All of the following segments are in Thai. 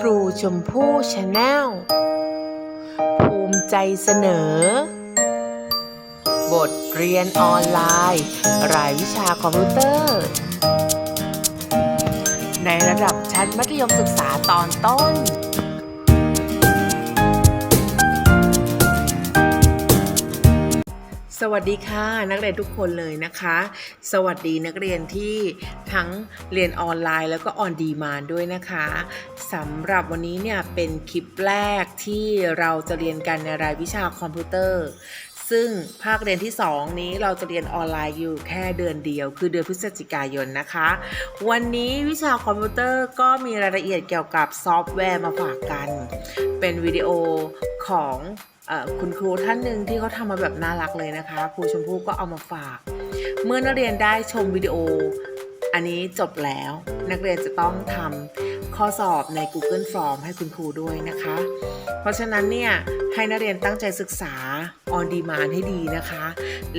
ครูชมพู่ชาแนลภูมิใจเสนอ บทเรียนออนไลน์ รายวิชาคอมพิวเตอร์ ในระดับชั้นมัธยมศึกษาตอนต้นสวัสดีค่ะนักเรียนทุกคนเลยนะคะ สวัสดีนักเรียนที่ทั้งเรียนออนไลน์แล้วก็ออนดีมานด้วยนะคะ สำหรับวันนี้เนี่ยเป็นคลิปแรกที่เราจะเรียนกันในรายวิชาคอมพิวเตอร์ ซึ่งภาคเรียนที่ 2 นี้เราจะเรียนออนไลน์อยู่แค่เดือนเดียว คือเดือนพฤศจิกายนนะคะ วันนี้วิชาคอมพิวเตอร์ก็มีรายละเอียดเกี่ยวกับซอฟต์แวร์มาฝากกัน เป็นวิดีโอของอคุณครูท่านหนึ่งที่เขาทำมาแบบน่ารักเลยนะคะ ครูชมพู่ก็เอามาฝาก เมื่อนักเรียนได้ชมวิดีโออันนี้จบแล้วนักเรียนจะต้องทำ ข้อสอบใน Google Form ให้คุณครูด้วยนะคะ เพราะฉะนั้นเนี่ยให้นักเรียนตั้งใจศึกษา on demand ให้ดีนะคะ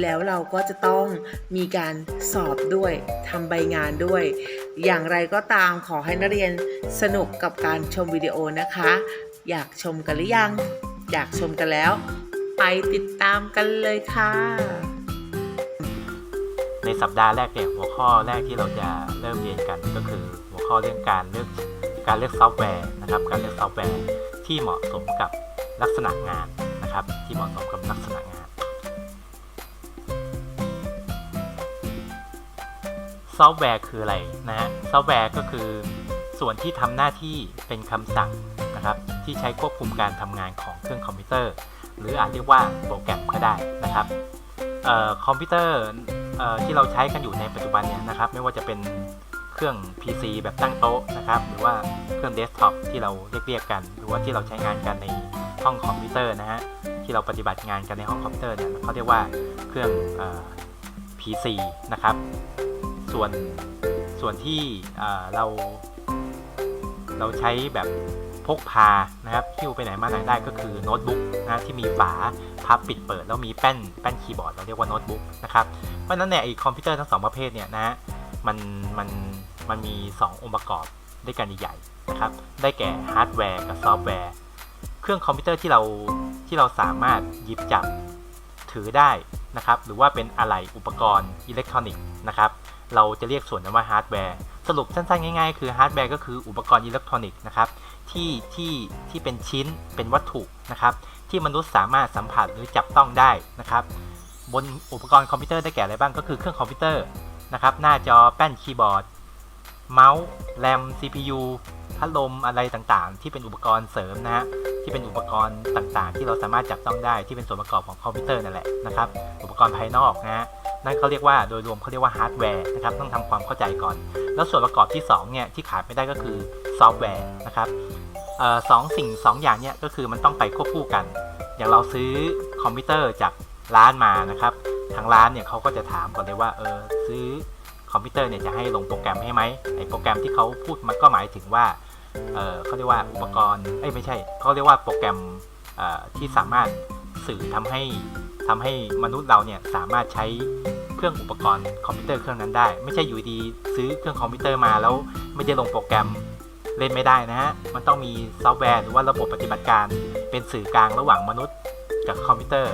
แล้วเราก็จะต้องมีการสอบด้วยทำใบงานด้วย อย่างไรก็ตามขอให้นักเรียนสนุกกับการชมวิดีโอนะคะ อยากชมกันหรือยัง อยากชมกันแล้ว ไปติดตามกันเลยค่ะ ในสัปดาห์แรกเนี่ยหัวข้อแรกที่เราจะเริ่มเรียนกันก็คือ หัวข้อเรื่องการเลือก การเลือกซอฟต์แวร์นะครับ การเลือกซอฟต์แวร์ที่เหมาะสมกับลักษณะงานนะครับ ที่เหมาะสมกับลักษณะงาน ซอฟต์แวร์คืออะไรนะฮะ ซอฟต์แวร์ก็คือส่วนที่ทำหน้าที่เป็นคำสั่งนะครับ ที่ใช้ควบคุมการทำงานของเครื่องคอมพิวเตอร์ หรืออาจเรียกว่าโปรแกรมก็ได้นะครับเอ่อคอมพิวเตอร์ที่เราใช้กันอยู่ในปัจจุบันเนี่ยนะครับ ไม่ว่าจะเป็น เครื่อง PC แบบตั้งโต๊ะนะครับ หรือว่าเครื่องเดสก์ท็อปที่เราเรียกๆกัน หรือว่าที่เราใช้งานกันในห้องคอมพิวเตอร์นะฮะ ที่เราปฏิบัติงานกันในห้องคอมพิวเตอร์เนี่ยเขาเรียกว่าเครื่องเอ่อ PC นะครับ ส่วนส่วนที่เอ่อเรา เราใช้แบบพกพานะครับคิ้วไปไหนมาไหนได้ก็คือโน้ตบุ๊กนะที่มีฝาพับปิดเปิด แล้วมีแป้นแป้นคีย์บอร์ดเราเรียกว่าโน้ตบุ๊กนะครับเพราะฉะนั้นเนี่ยไอคอมพิวเตอร์ทั้งสองประเภทเนี่ยนะฮะ มันมันมันมี 2 องค์ประกอบด้วยกันใหญ่นะครับ ได้แก่ฮาร์ดแวร์กับซอฟต์แวร์ เครื่องคอมพิวเตอร์ที่เราที่เราสามารถหยิบจับถือได้นะครับ หรือว่าเป็นอะไหล่อุปกรณ์อิเล็กทรอนิกส์นะครับ เราจะเรียกส่วนนั้นว่าฮาร์ดแวร์ สรุปสั้นๆ ง่ายๆ คือฮาร์ดแวร์ก็คืออุปกรณ์อิเล็กทรอนิกส์นะครับ ที่ที่ที่เป็นชิ้นเป็นวัตถุนะครับ ที่มนุษย์สามารถสัมผัสหรือจับต้องได้นะครับ บนอุปกรณ์คอมพิวเตอร์ได้แก่อะไรบ้างก็คือเครื่องคอมพิวเตอร์ นะครับหน้าจอแป้นคีย์บอร์ด เมาส์แรม CPU พัดลมอะไรต่างๆ ที่เป็นอุปกรณ์เสริมนะฮะที่เป็นอุปกรณ์ต่างๆ ที่เราสามารถจับต้องได้ที่เป็นส่วนประกอบของคอมพิวเตอร์นั่นแหละนะครับอุปกรณ์ภายนอกนะฮะนั่นเขาเรียกว่าโดยรวมเขาเรียกว่าฮาร์ดแวร์นะครับต้องทำความเข้าใจก่อน แล้วส่วนประกอบที่2เนี่ยที่ขาดไม่ได้ก็คือซอฟต์แวร์นะครับสองสิ่งสองอย่างเนี่ยก็คือมันต้องไปควบคู่กัน อย่างเราซื้อคอมพิวเตอร์จาก ร้านมานะครับ ทางร้านเนี่ยเขาก็จะถามก่อนเลยว่าเออซื้อคอมพิวเตอร์เนี่ยจะให้ลงโปรแกรมให้ไหมไอโปรแกรมที่เขาพูดมันก็หมายถึงว่าเออเขาเรียกว่าอุปกรณ์เอ้ยไม่ใช่เขาเรียกว่าโปรแกรมอ่อที่สามารถสื่อทำให้ทำให้มนุษย์เราเนี่ยสามารถใช้เครื่องอุปกรณ์คอมพิวเตอร์เครื่องนั้นได้ ไม่ใช่อยู่ดีซื้อเครื่องคอมพิวเตอร์มาแล้วไม่ได้ลงโปรแกรมเล่นไม่ได้นะฮะ มันต้องมีซอฟต์แวร์หรือว่าระบบปฏิบัติการเป็นสื่อกลางระหว่างมนุษย์กับคอมพิวเตอร์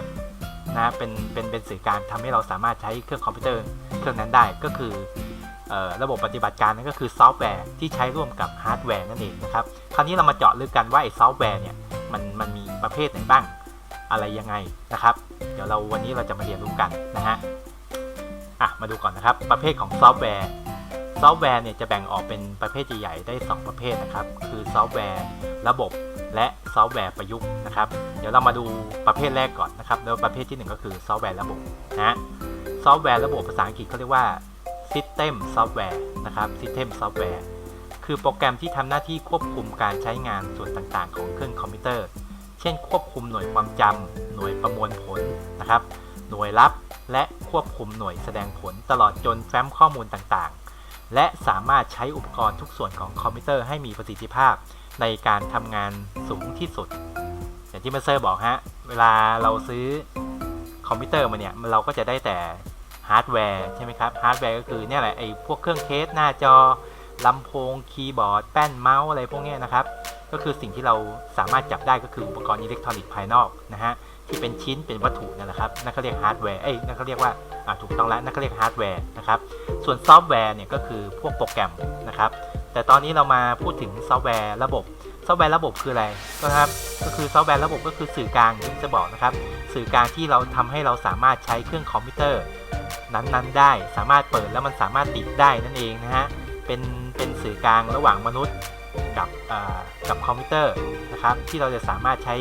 นะเป็นเป็นเป็นสื่อกลางทำให้เราสามารถใช้เครื่องคอมพิวเตอร์เครื่องนั้นได้ก็คืออระบบปฏิบัติการนั่นก็คือซอฟต์แวร์ที่ใช้ร่วมกับฮาร์ดแวร์นั่นเองนะครับ คราวนี้เรามาเจาะลึกกันว่าไอ้ซอฟต์แวร์เนี่ยมันมันมีประเภทไหนบ้างอะไรยังไงนะครับ เดี๋ยวเราวันนี้เราจะมาเรียนรู้กันนะฮะอะมาดูก่อนนะครับ ประเภทของซอฟต์แวร์ซอฟต์แวร์เนี่ยจะแบ่งออกเป็นประเภทใหญ่ๆได้ 2 ประเภทนะครับ คือซอฟต์แวร์ระบบและซอฟต์แวร์ประยุกต์นะครับ ดี๋ยวเรามาดูประเภทแรกก่อนนะครับแล้วประเภทที่ 1 ก็คือซอฟต์แวร์ระบบนะซอฟต์แวร์ระบบภาษาอังกฤษเขาเรียกว่า System Software นะครับ System Software คือโปรแกรมที่ทำหน้าที่ควบคุมการใช้งานส่วนต่างๆ ของเครื่องคอมพิวเตอร์ เช่น ควบคุมหน่วยความจำหน่วยประมวลผลนะครับ หน่วยรับและควบคุมหน่วยแสดงผลตลอดจนแฟ้มข้อมูลต่างๆ และสามารถใช้อุปกรณ์ทุกส่วนของคอมพิวเตอร์ให้มีประสิทธิภาพในการทำงานสูงที่สุด อย่างที่มาเซอร์บอกฮะ เวลาเราซื้อคอมพิวเตอร์มาเนี่ยเราก็จะได้แต่ฮาร์ดแวร์ใช่ไหมครับ ฮาร์ดแวร์ก็คือเนี่ยแหละไอ้พวกเครื่องเคสหน้าจอลำโพงคีย์บอร์ด แป้นเมาส์อะไรพวกนี้นะครับ ก็คือสิ่งที่เราสามารถจับได้ก็คืออุปกรณ์อิเล็กทรอนิกส์ภายนอกนะฮะที่เป็นชิ้นเป็นวัตถุนั่นแหละครับนั่นเขาเรียกฮาร์ดแวร์เอ้ยนั่นเขาเรียกว่าอ่าถูกต้องแล้วนั่นเขาเรียกฮาร์ดแวร์นะครับส่วนซอฟต์แวร์เนี่ยก็คือพวกโปรแกรมนะครับแต่ตอนนี้เรามาพูดถึงซอฟต์แวร์ระบบ ซอฟต์แวร์ระบบคืออะไรก็ครับ ก็คือซอฟต์แวร์ระบบก็คือสื่อกลางที่จะบอกนะครับ สื่อกลางที่เราทำให้เราสามารถใช้เครื่องคอมพิวเตอร์ นั้นๆ ได้ สามารถเปิดแล้วมันสามารถติดได้นั่นเองนะฮะ เป็นเป็นสื่อกลางระหว่างมนุษย์กับกับคอมพิวเตอร์นะครับ ที่เราจะสามารถใช้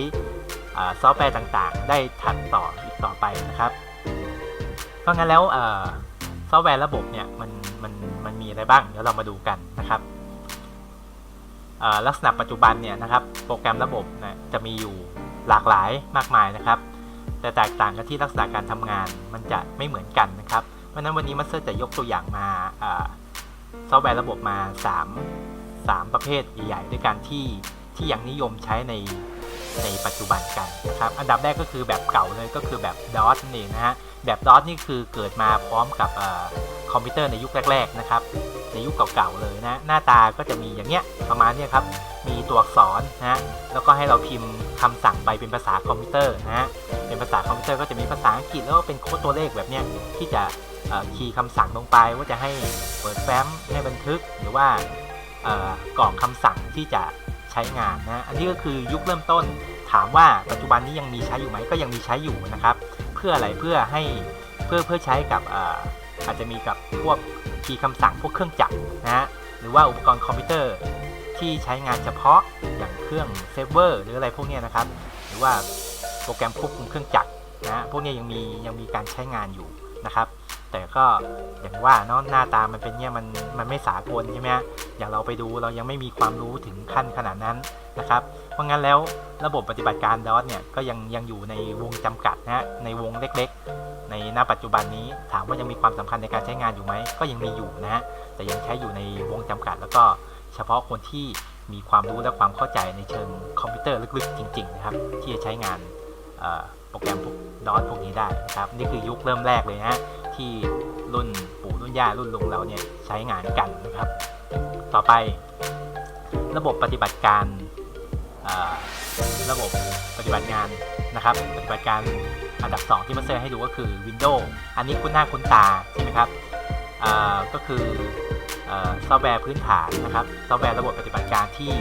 ซอฟต์แวร์ต่างๆ ได้ถัดต่ออีกต่อไปนะครับ เพราะงั้นแล้วซอฟต์แวร์ระบบเนี่ยมันมันมันมีอะไรบ้างเดี๋ยวเรามาดูกันนะครับ ลักษณะปัจจุบันเนี่ยนะครับโปรแกรมระบบนะจะมีอยู่หลากหลายมากมายนะครับ แต่แตกต่างกันที่ลักษณะการทำงานมันจะไม่เหมือนกันนะครับ เพราะฉะนั้นวันนี้มัสเตอร์จะยกตัวอย่างมาซอฟต์แวร์ระบบมา 3 3 ประเภทใหญ่ๆด้วยกันที่ที่ยังนิยมใช้ในในปัจจุบันกันนะครับ อันดับแรกก็คือแบบเก่าเลยก็คือแบบ DOS นั่นเองนะฮะ แบบ DOS นี่คือเกิดมาพร้อมกับอคอมพิวเตอร์ในยุคแรก ๆ นะครับ ในยุคเก่าๆเลยนะ หน้าตาก็จะมีอย่างเงี้ยประมาณเนี้ยครับ มีตัวอักษรนะแล้วก็ให้เราพิมพ์คำสั่งไปเป็นภาษาคอมพิวเตอร์นะเป็นภาษาคอมพิวเตอร์ก็จะมีภาษาอังกฤษแล้วก็เป็นโค้ดตัวเลขแบบเนี้ยที่จะคีย์คำสั่งลงไปว่าจะให้เปิดแฟ้มให้บันทึกหรือว่าเอ่อกรอกคำสั่งที่จะใช้งานนะ อันนี้ก็คือยุคเริ่มต้น ถามว่าปัจจุบันนี้ยังมีใช้อยู่ไหมก็ยังมีใช้อยู่นะครับ เพื่ออะไรเพื่อให้เพื่อเพื่อใช้กับอาจจะมีกับพวกคีย์คำสั่งพวกเครื่องจักรนะฮะหรือว่าอุปกรณ์คอมพิวเตอร์ที่ใช้งานเฉพาะอย่างเครื่องเซิร์ฟเวอร์หรืออะไรพวกเนี้ยนะครับ หรือว่าโปรแกรมควบคุมเครื่องจักรนะฮะพวกเนี้ยยังมียังมีการใช้งานอยู่นะครับ แต่ก็อย่างว่าเนาะหน้าตามันเป็นเนี่ยมันมันไม่สากลใช่ไหมอย่างเราไปดูเรายังไม่มีความรู้ถึงขั้นขนาดนั้นนะครับ เพราะงั้นแล้วระบบปฏิบัติการ DOS เนี่ยก็ยังยังอยู่ในวงจำกัดนะฮะในวงเล็กๆ ในณปัจจุบันนี้ถามว่ายังมีความสำคัญในการใช้งานอยู่ไหมก็ยังมีอยู่นะฮะแต่ยังใช้อยู่ในวงจำกัด แล้วก็เฉพาะคนที่มีความรู้และความเข้าใจในเชิงคอมพิวเตอร์ลึกๆ จริงๆนะครับที่จะใช้งานโปรแกรมพวก DOS พวกนี้ได้นะครับนี่คือยุคเริ่มแรกเลยนะ ที่รุ่นปู่รุ่นย่ารุ่นลุงเราเนี่ยใช้งานกันนะครับ ต่อไประบบปฏิบัติการระบบปฏิบัติงานนะครับ ปฏิบัติการอันดับ 2 ที่มาเซอร์ให้ดูก็คือ Windows อันนี้คุ้นหน้าคุ้นตาใช่ไหมครับก็คือซอฟต์แวร์พื้นฐานนะครับซอฟต์แวร์ระบบปฏิบัติการที่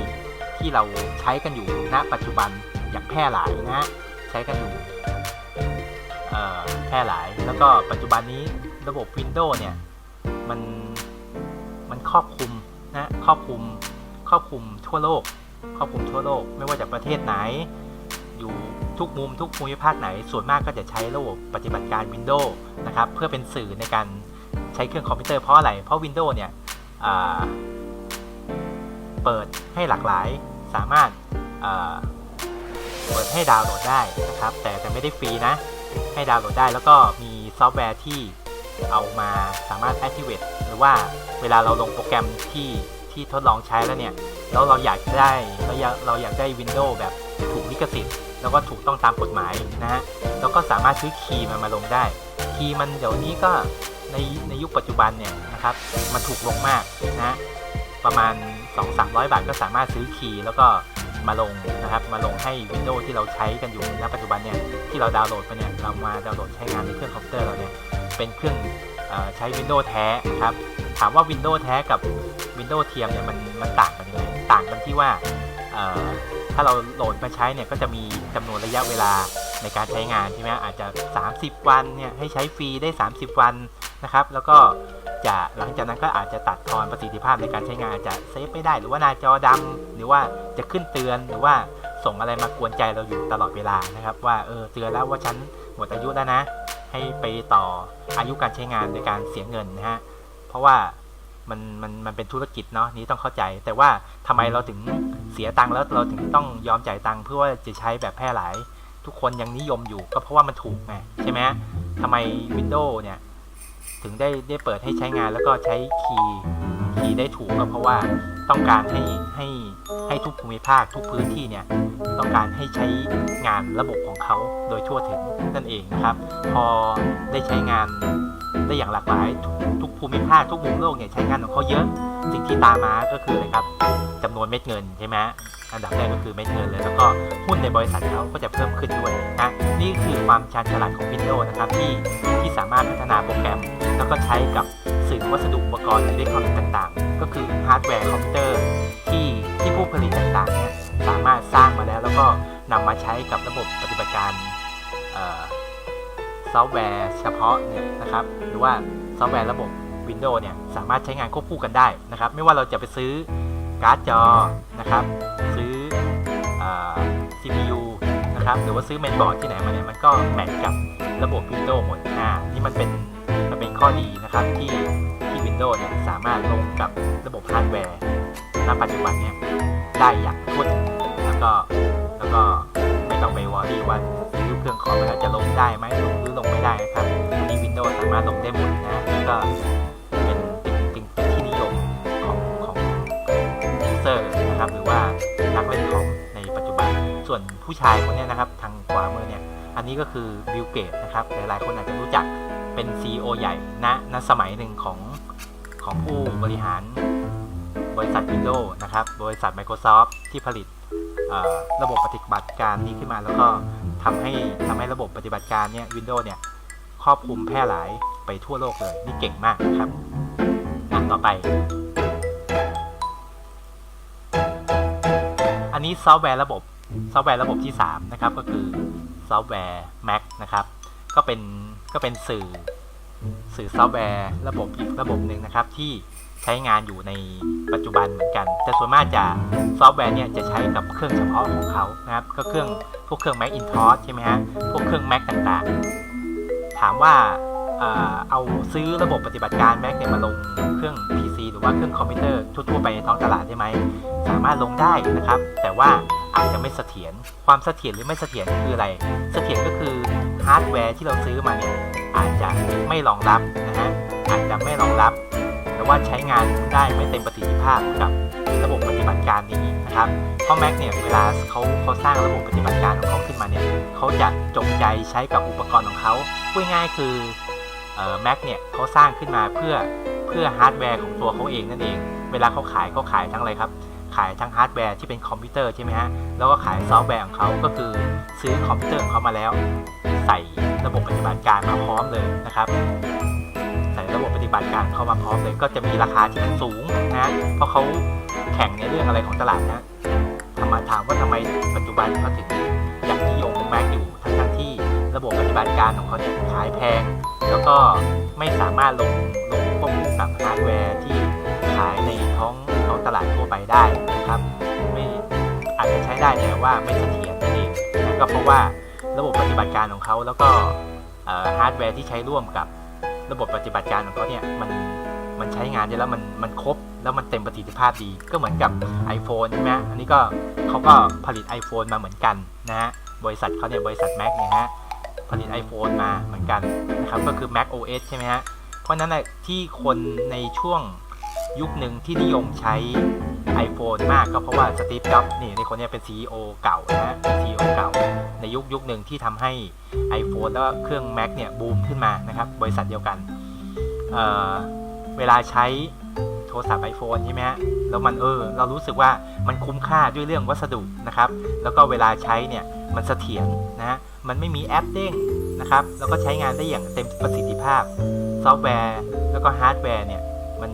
ที่เราใช้กันอยู่ณปัจจุบันอย่างแพร่หลายนะใช้กันอยู่ แพร่หลาย แล้วก็ปัจจุบันนี้ระบบ Windows เนี่ยมันมันครอบคลุมนะครอบคลุมครอบคลุมทั่วโลก ครอบคลุมทั่วโลก ไม่ว่าจะประเทศไหน อยู่ทุกมุมทุกภูมิภาคไหน ส่วนมากก็จะใช้ระบบปฏิบัติการ Windows นะครับเพื่อเป็นสื่อในการใช้เครื่องคอมพิวเตอร์เพราะอะไร เพราะ Windows เนี่ยเปิดให้หลากหลายสามารถเปิดให้ดาวน์โหลดได้นะครับ แต่แต่ไม่ได้ฟรีนะ ให้ดาวน์โหลดได้ แล้วก็มีซอฟต์แวร์ที่เอามาสามารถ activate หรือว่าเวลาเราลงโปรแกรมที่ที่ทดลองใช้แล้วเนี่ย แล้วเราอยากได้เราอยากเราอยากได้ Windows แบบถูกลิขสิทธิ์ แล้วก็ถูกต้องตามกฎหมายนะฮะเราก็สามารถซื้อคีย์มันมาลงได้ คีย์มันเดี๋ยวนี้ก็ในในยุคปัจจุบันเนี่ยนะครับ มันถูกลงมากนะฮะประมาณ 2-300 บาทก็สามารถซื้อคีย์แล้วก็ มาลงนะครับ มาลงให้ Windows ที่เราใช้กันอยู่ณปัจจุบันเนี่ยที่เราดาวน์โหลดไปเนี่ยเรามาดาวน์โหลดใช้งานในเครื่องคอมพิวเตอร์เราเนี่ยเป็นเครื่องอใช้ Windows แท้นะครับถามว่า Windows แท้กับ Windows เทียมเนี่ยมันมันต่างกันยังไงต่างกันที่ว่าถ้าเราโหลดมาใช้เนี่ยก็จะมีจำนวนระยะเวลาในการใช้งานใช่ไหมอาจจะ 30 วันเนี่ยให้ใช้ฟรีได้ 30 วันนะครับ แล้วก็ จะหลังจากนั้นก็อาจจะตัดทอนประสิทธิภาพในการใช้งานอาจจะเซฟไม่ได้หรือว่าหน้าจอดำหรือว่าจะขึ้นเตือนหรือว่าส่งอะไรมากวนใจเราอยู่ตลอดเวลานะครับ ว่าเออเตือนแล้วว่าฉันหมดอายุแล้วนะ ให้ไปต่ออายุการใช้งานโดยการเสียเงินนะฮะเพราะว่ามันมันมันเป็นธุรกิจเนาะนี้ต้องเข้าใจ แต่ว่าทำไมเราถึงเสียตังค์แล้วเราถึงต้องยอมจ่ายตังค์เพื่อว่าจะใช้แบบแพร่หลาย ทุกคนยังนิยมอยู่ก็เพราะว่ามันถูกไงใช่ไหมทำไม Windows เนี่ย ถึงได้ได้เปิดให้ใช้งานแล้วก็ใช้คีย์คีย์ได้ถูกก็เพราะว่าต้องการให้ให้ให้ทุกภูมิภาคทุกพื้นที่เนี่ยต้องการให้ใช้งานระบบของเขาโดยทั่วถึงนั่นเองนะครับ พอได้ใช้งาน ได้อย่างหลากหลายทุกทุกภูมิภาคทุกมุมโลกเนี่ยใช้งานของเขาเยอะ สิ่งที่ตามมาก็คืออะไรครับจำนวนเม็ดเงินใช่ไหมอันดับแรกก็คือเม็ดเงินเลย แล้วก็หุ้นในบริษัทเขาก็จะเพิ่มขึ้นด้วยนะนี่คือความชาญฉลาดของ Windows นะครับที่ที่สามารถพัฒนาโปรแกรม แล้วก็ใช้กับสื่อวัสดุอุปกรณ์อิเล็กทรอนิกส์ต่างๆ ก็คือฮาร์ดแวร์คอมพิวเตอร์ที่ที่ผู้ผลิตต่างๆเนี่ยสามารถสร้างมาแล้ว แล้วก็นำมาใช้กับระบบปฏิบัติการ ซอฟต์แวร์เฉพาะเนี่ยนะครับหรือว่าซอฟต์แวร์ระบบ Windows เนี่ยสามารถใช้งานควบคู่กันได้นะครับ ไม่ว่าเราจะไปซื้อการ์ดจอนะครับ ซื้ออ CPU นะครับหรือว่าซื้อเมนบอร์ดที่ไหนมาเนี่ยมันก็แมทกับระบบ Windows หมดอ่านี่มันเป็นมันเป็นข้อดีนะครับที่ที่ Windows เนี่ยสามารถลงกับระบบฮาร์ดแวร์ณปัจจุบันเนี่ยได้อย่างทั่วถึงแล้วก็แล้วก็ไม่ต้องไปวอรี่ว่า ซื้อเครื่องคอมแล้วจะลงได้ไหมลงหรือลงไม่ได้นะครับที่ Windows สามารถลงได้หมดนะนี่ก็เป็นเป็นเป็นเป็นที่นิยมของของยูเซอร์นะครับหรือว่านักเล่นคอมในปัจจุบัน ส่วนผู้ชายคนนี้นะครับทางขวามือเนี่ยอันนี้ก็คือบิลเกตนะครับหลายๆคนอาจจะรู้จักเป็น CEO ใหญ่ณณสมัยหนึ่งของของผู้บริหารบริษัท Windows นะครับ บริษัท Microsoft ที่ผลิตระบบปฏิบัติการนี้ขึ้นมาแล้วก็ ทำให้ทำให้ระบบปฏิบัติการเนี่ย Windows เนี่ยครอบคลุมแพร่หลายไปทั่วโลกเลย นี่เก่งมากนะครับอะต่อไป อันนี้ซอฟต์แวร์ระบบซอฟต์แวร์ระบบที่ 3 นะครับ ก็คือซอฟต์แวร์ Mac นะครับ ก็เป็นก็เป็นสื่อสื่อซอฟต์แวร์ระบบอีกระบบหนึ่งนะครับที่ ใช้งานอยู่ในปัจจุบันเหมือนกัน แต่ส่วนมากจะซอฟต์แวร์เนี่ยจะใช้กับเครื่องเฉพาะของเขานะครับ ก็เครื่องพวกเครื่อง Macintosh ใช่ไหมฮะ พวกเครื่อง Mac ต่างๆ ถามว่าเอ่อเอาซื้อระบบปฏิบัติการ Mac เนี่ยมาลงเครื่อง PC หรือว่าเครื่องคอมพิวเตอร์ทั่วๆไปในท้องตลาดได้ไหม สามารถลงได้นะครับ แต่ว่าอาจจะไม่เสถียร ความเสถียรหรือไม่เสถียรคืออะไร เสถียรก็คือฮาร์ดแวร์ที่เราซื้อมาเนี่ยอาจจะไม่รองรับนะฮะ อาจจะไม่รองรับ หรือว่าใช้งานได้ไม่เต็มประสิทธิภาพกับระบบปฏิบัติการนี้นะครับเพราะ Mac เนี่ยเวลาเขาเขาสร้างระบบปฏิบัติการของเขาขึ้นมาเนี่ยเขาจะจงใจใช้กับอุปกรณ์ของเขาพูดง่ายๆคือเอ่อ Mac เนี่ยเขาสร้างขึ้นมาเพื่อเพื่อฮาร์ดแวร์ของตัวเขาเองนั่นเอง เวลาเขาขายเขาขายทั้งอะไรครับ ขายทั้งฮาร์ดแวร์ที่เป็นคอมพิวเตอร์ใช่ไหมฮะ แล้วก็ขายซอฟต์แวร์ของเขาก็คือซื้อคอมพิวเตอร์ของเขามาแล้ว ใส่ระบบปฏิบัติการมาพร้อมเลยนะครับ ระบบปฏิบัติการเข้ามาพร้อมเลย ก็จะมีราคาที่มันสูงนะเพราะเขาแข่งในเรื่องอะไรของตลาดนะทำไมถามว่าทำไมปัจจุบันเขาถึงยังนิยมแม็กอยู่ทั้งที่ระบบปฏิบัติการของเขาเนี่ยขายแพง แล้วก็ไม่สามารถลงลงควบคู่กับฮาร์ดแวร์ที่ขายในท้องท้องตลาดทั่วไปได้นะครับไม่อาจจะใช้ได้แต่ว่าไม่เสถียรนั่นเองก็เพราะว่าระบบปฏิบัติการของเขาแล้วก็ฮาร์ดแวร์ที่ใช้ร่วมกับ ระบบปฏิบัติการของเขาเนี่ยมันมันใช้งานได้แล้วมันมันครบแล้วมันเต็มประสิทธิภาพดี ก็เหมือนกับ iPhone ใช่ไหมอันนี้ก็เขาก็ผลิต iPhone มาเหมือนกันนะฮะบริษัทเขาเนี่ยบริษัท Mac เนี่ยฮะผลิต iPhone มาเหมือนกันนะครับก็คือ Mac OS ใช่ไหมฮะเพราะนั้นแหละที่คนในช่วงยุคหนึ่งที่นิยมใช้ iPhone มากก็เพราะว่าสตีฟจ็อบนี่ในคนเนี้เป็น CEO เก่านะฮะเป็น CEO เก่า ในยุคยุคหนึ่งที่ทำให้ iPhone แล้วเครื่อง Mac เนี่ยบูมขึ้นมานะครับ บริษัทเดียวกันเเวลาใช้โทรศัพท์ iPhone ใช่ไหมฮะแล้วมันเออ เรารู้สึกว่ามันคุ้มค่าด้วยเรื่องวัสดุนะครับ แล้วก็เวลาใช้เนี่ยมันเสถียรนะฮะมันไม่มีแอปเด้งนะครับ แล้วก็ใช้งานได้อย่างเต็มประสิทธิภาพ ซอฟต์แวร์แล้วก็ฮาร์ดแวร์เนี่ยมัน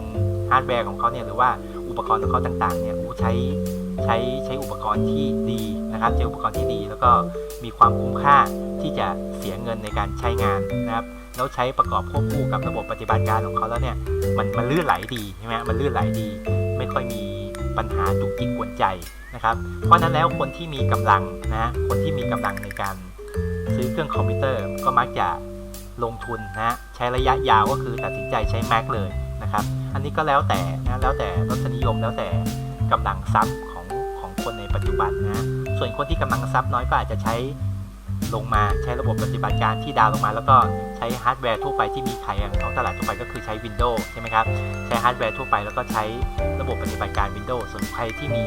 ฮาร์ดแวร์ของเขาเนี่ยหรือว่าอุปกรณ์ของเขาต่างๆเนี่ยใช้ ใช้ใช้อุปกรณ์ที่ดีนะครับใช้อุปกรณ์ที่ดี แล้วก็มีความคุ้มค่าที่จะเสียเงินในการใช้งานนะครับแล้วใช้ประกอบควบคู่กับระบบปฏิบัติการของเขาแล้วเนี่ยมันมันลื่นไหลดีใช่ไหมมันลื่นไหลดี ไม่ค่อยมีปัญหาจุกจิกกวนใจนะครับ เพราะนั้นแล้วคนที่มีกำลังนะคนที่มีกำลังในการซื้อเครื่องคอมพิวเตอร์ก็มักจะลงทุนนะใช้ระยะยาวก็คือตัดสินใจใช้ Mac เลยนะครับ อันนี้ก็แล้วแต่นะแล้วแต่รสนิยมแล้วแต่กำลังทรัพย์ คนในปัจจุบันนะ ส่วนคนที่กำลังทรัพย์น้อยก็อาจจะใช้ลงมาใช้ระบบปฏิบัติการที่ดาวลงมา แล้วก็ใช้ฮาร์ดแวร์ทั่วไปที่มีขายอย่างท้องตลาดทั่วไปก็คือใช้ Windows ใช่ไหมครับ ใช้ฮาร์ดแวร์ทั่วไปแล้วก็ใช้ระบบปฏิบัติการ Windows ส่วนใครที่มี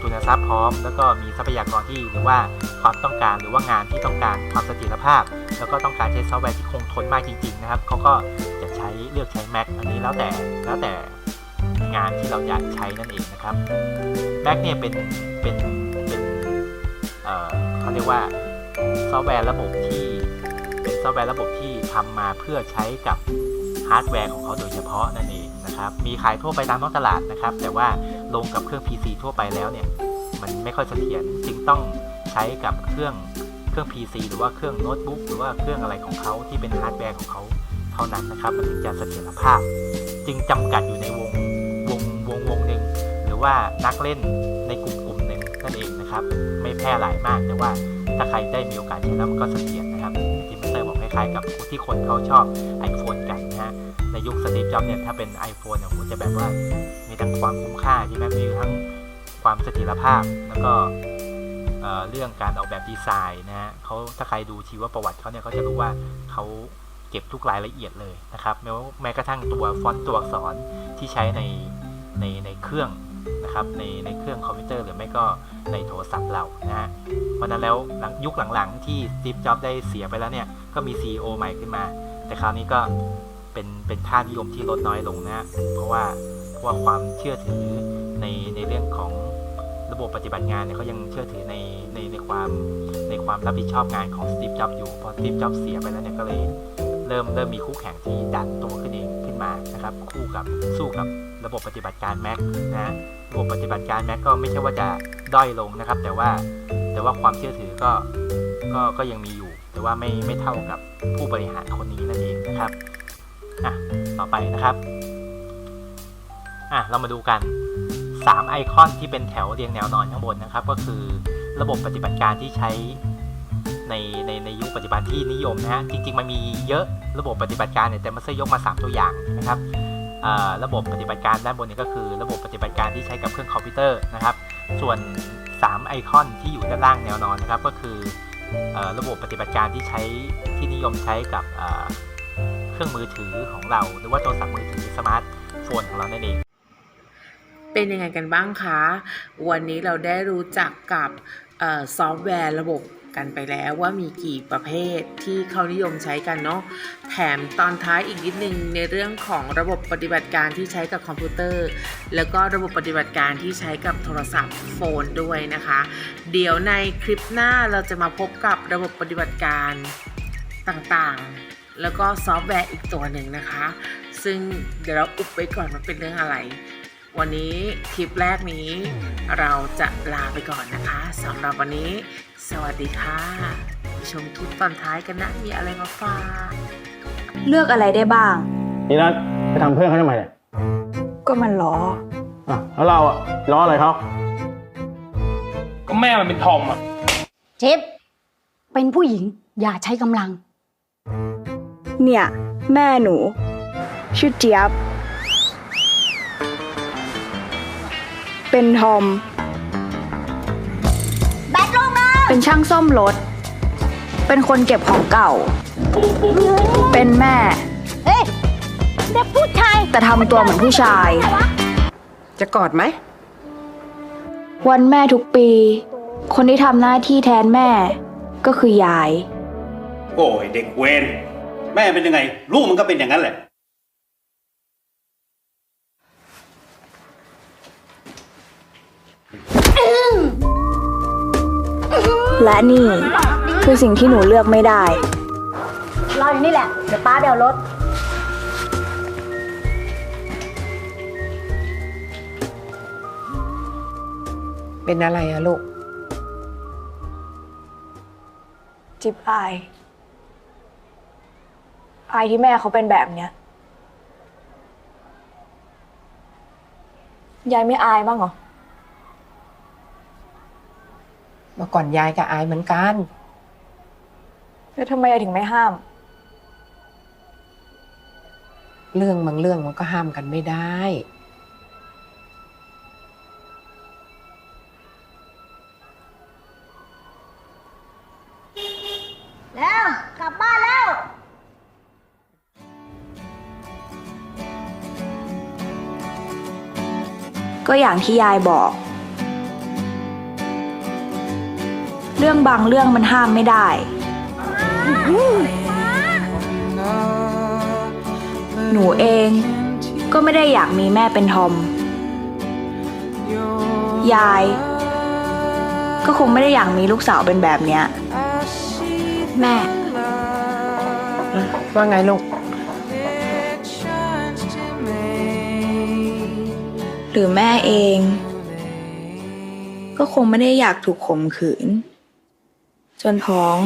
ทุนทรัพย์พร้อม แล้วก็มีทรัพยากรที่หรือว่าความต้องการหรือว่างานที่ต้องการความเสถียรภาพ แล้วก็ต้องการใช้ซอฟต์แวร์ที่คงทนมากจริง ๆ นะครับเขาก็จะใช้เลือกใช้ Mac อันนี้แล้วแต่แล้วแต่ งานที่เราอยากใช้นั่นเองนะครับ Mac เนี่ยเป็นเป็นเป็นเอ่อเขาเรียกว่าซอฟต์แวร์ระบบที่เป็นซอฟต์แวร์ระบบที่ทำมาเพื่อใช้กับฮาร์ดแวร์ของเขาโดยเฉพาะนั่นเองนะครับมีขายทั่วไปตามท้องตลาดนะครับ แต่ว่าลงกับเครื่อง PC ทั่วไปแล้วเนี่ยมันไม่ค่อยเสถียรจึงต้องใช้กับเครื่องเครื่อง PC หรือว่าเครื่องโน้ตบุ๊กหรือว่าเครื่องอะไรของเขาที่เป็นฮาร์ดแวร์ของเขาเท่านั้นนะครับ มันถึงจะเสถียรภาพ จึงจำกัดอยู่ในวง ว่านักเล่นในกลุ่มกลุ่มหนึ่งนั่นเองนะครับ ไม่แพร่หลายมากแต่ว่าถ้าใครได้มีโอกาสใช้แล้วมันก็เสถียรนะครับที่มิสเตอร์บอกคล้ายๆกับที่คนเขาชอบ iPhone กันนะฮะในยุคสตีฟจ็อบเนี่ยถ้าเป็น iPhone เนี่ยผมจะแบบว่ามีทั้งความคุ้มค่าใช่ไหมมีทั้งความเสถียรภาพแล้วก็เอ่อเรื่องการออกแบบดีไซน์นะฮะเขาถ้าใครดูชีวประวัติเขาเนี่ยเขาจะรู้ว่าเขาเก็บทุกรายละเอียดเลยนะครับแม้ว่าแม้กระทั่งตัวฟอนต์ตัวอักษรที่ใช้ในในในเครื่อง นะครับในในเครื่องคอมพิวเตอร์หรือไม่ก็ในโทรศัพท์เรานะฮะเพราะนั้นแล้วหลังยุคหลังๆ ที่สตีฟจ็อบได้เสียไปแล้วเนี่ยก็มี CEO ใหม่ขึ้นมา แต่คราวนี้ก็เป็นเป็นค่านิยมที่ลดน้อยลงนะฮะเพราะว่าเพราะว่าความเชื่อถือในในเรื่องของระบบปฏิบัติงานเนี่ยเขายังเชื่อถือในในในความในความรับผิดชอบงานของสตีฟจ็อบอยู่พอสตีฟจ็อบเสียไปแล้วเนี่ยก็เลยเริ่มเริ่มมีคู่แข่งที่ดันตัวขึ้นเองขึ้นมานะครับคู่กับสู้กับ ระบบปฏิบัติการ Mac นะระบบปฏิบัติการ Mac ก็ไม่ใช่ว่าจะด้อยลงนะครับ แต่ว่าแต่ว่าความเชื่อถือก็ก็ก็ยังมีอยู่ แต่ว่าไม่ไม่เท่ากับผู้บริหารคนนี้นั่นเองนะครับอะต่อไปนะครับอะเรามาดูกัน 3 ไอคอนที่เป็นแถวเรียงแนวนอนข้างบนนะครับ ก็คือระบบปฏิบัติการที่ใช้ในในในยุคปัจจุบันที่นิยมนะฮะจริง ๆ มันมีเยอะระบบปฏิบัติการเนี่ยแต่มาเซยกมา 3 ตัวอย่างนะครับ ระบบปฏิบัติการด้านบนนี้ก็คือ ระบบปฏิบัติการที่ใช้กับเครื่องคอมพิวเตอร์นะครับ ส่วน 3 ไอคอนที่อยู่ด้านล่างแนวนอนนะครับ ก็คืออระบบปฏิบัติการที่ใช้ที่นิยมใช้กับเครื่องมือถือของเรา หรือว่าโทรศัพท์มือถือสมาร์ทโฟนของเรานั่นเองเป็นยังไงกันบ้างคะ วันนี้เราได้รู้จักกับอซอฟต์แวร์ระบบ กันไปแล้วว่ามีกี่ประเภทที่เขานิยมใช้กันเนาะแถมตอนท้ายอีกนิดนึงในเรื่องของระบบปฏิบัติการที่ใช้กับคอมพิวเตอร์ แล้วก็ระบบปฏิบัติการที่ใช้กับโทรศัพท์โฟนด้วยนะคะ เดี๋ยวในคลิปหน้าเราจะมาพบกับระบบปฏิบัติการต่างๆ แล้วก็ซอฟต์แวร์อีกตัวหนึ่งนะคะ ซึ่งเดี๋ยวเราอุบไว้ก่อนว่าเป็นเรื่องอะไร วันนี้คลิปแรกนี้เราจะลาไปก่อนนะคะสำหรับวันนี้ สวัสดีค่ะไปชมคลิปตอนท้ายกันนะ มีอะไรมาฝากเลือกอะไรได้บ้าง นี่นัทไปทำเพื่อนเขาทำไมเนี่ยก็มันล้ออะแล้วเราอะล้ออะไรเขาก็แม่มันเป็นทอมอะเจ็บเป็นผู้หญิงอย่าใช้กำลัง เนี่ย แม่หนู ชื่อเจี๊ยบ เป็นทอม เป็นช่างซ่อมรถ เป็นคนเก็บของเก่า เป็นแม่เฮ้ยเด็กผู้ชายแต่ทำตัวเหมือนผู้ชาย จะกอดไหม วันแม่ทุกปี คนที่ทำหน้าที่แทนแม่ ก็คือยาย โอ้ยเด็กเวนแม่เป็นยังไง ลูกมันก็เป็นอย่างนั้นแหละ และนี่คือสิ่งที่หนูเลือกไม่ได้ รออยู่นี่แหละ เดี๋ยวป้าเดี๋ยวรถ เป็นอะไรอะลูก จิบอายอายที่แม่เขาเป็นแบบเนี้ย ยายไม่อายบ้างเหรอ เมื่อก่อนยายกับอายเหมือนกัน แล้วทำไมยายถึงไม่ห้าม เรื่องบางเรื่องมันก็ห้ามกันไม่ได้ แล้วกลับบ้านแล้ว ก็อย่างที่ยายบอก เรื่องบางเรื่องมันห้ามไม่ได้ หนูเองก็ไม่ได้อยากมีแม่เป็นทอม ยาย ก็คงไม่ได้อยากมีลูกสาวเป็นแบบเนี้ย แม่ ว่าไงลูก หรือแม่เอง ก็คงไม่ได้อยากถูกข่มขืน จนท้อง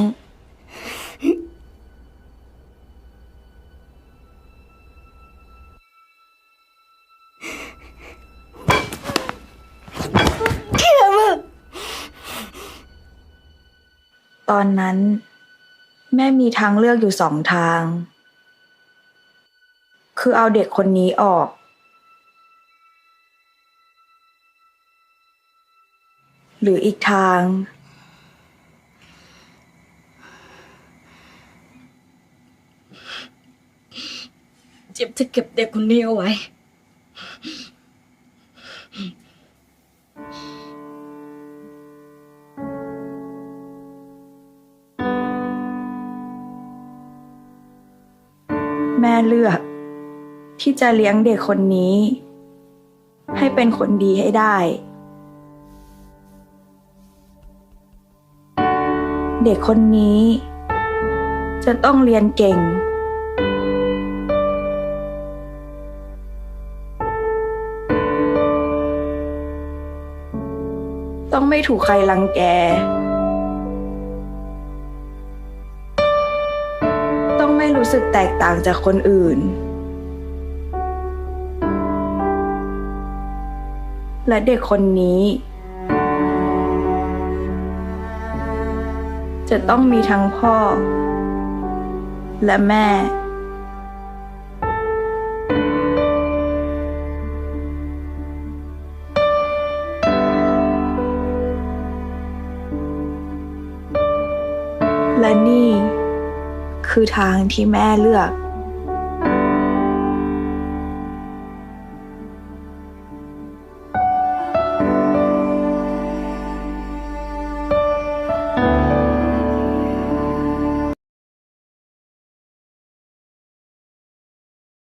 ตอนนั้น แม่มีทางเลือกอยู่สองทาง คือเอาเด็กคนนี้ออก หรืออีกทาง เจ็บจะเก็บเด็กคนนี้เอาไว้ แม่เลือก ที่จะเลี้ยงเด็กคนนี้ ให้เป็นคนดีให้ได้ เด็กคนนี้ จะต้องเรียนเก่ง ต้องไม่ถูกใครรังแก ต้องไม่รู้สึกแตกต่างจากคนอื่น และเด็กคนนี้ จะต้องมีทั้งพ่อ และแม่ คือทางที่แม่เลือก